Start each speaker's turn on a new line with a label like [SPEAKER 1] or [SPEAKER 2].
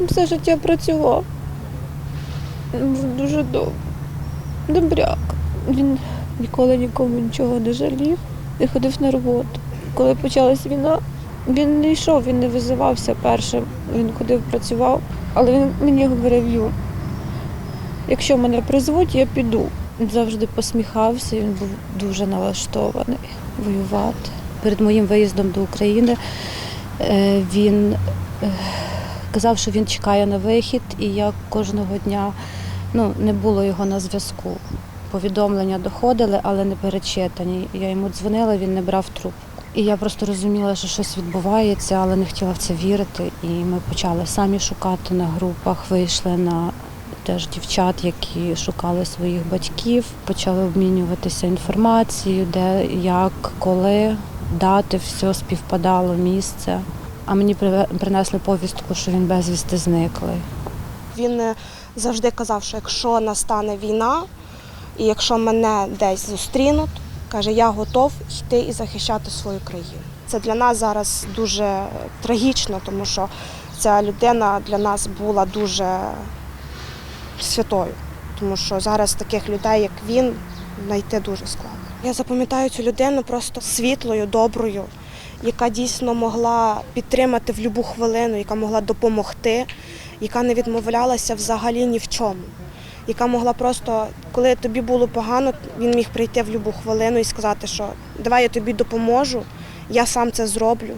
[SPEAKER 1] Все життя працював. Був Дуже добре. Добряк. Він ніколи нікому нічого не жалів, не ходив на роботу. Коли почалась війна, він не йшов, він не визивався першим. Він ходив, працював, але він мені говорив, Ю, якщо мене призвуть, я піду. Він завжди посміхався, він був дуже налаштований воювати. Перед моїм виїздом до України е, він е, казав, що він чекає на вихід, і я кожного дня ну, не було його на зв'язку. Повідомлення доходили, але не перечитані. Я йому дзвонила, він не брав трубку. І я просто розуміла, що щось відбувається, але не хотіла в це вірити. І ми почали самі шукати на групах, вийшли на теж дівчат, які шукали своїх батьків, почали обмінюватися інформацією, де, як, коли, дати, все співпадало, місце. А мені принесли повістку, що він безвісти зниклий.
[SPEAKER 2] Він е, завжди казав, що якщо настане війна, і якщо мене десь зустрінуть, каже, я готов йти і захищати свою країну. Це для нас зараз дуже трагічно, тому що ця людина для нас була дуже святою, тому що зараз таких людей, як він, знайти дуже складно. Я запам'ятаю цю людину просто світлою, доброю, яка дійсно могла підтримати в будь-яку хвилину, яка могла допомогти, яка не відмовлялася взагалі ні в чому. Яка могла просто, коли тобі було погано, він міг прийти в будь-яку хвилину і сказати, що давай я тобі допоможу, я сам це зроблю.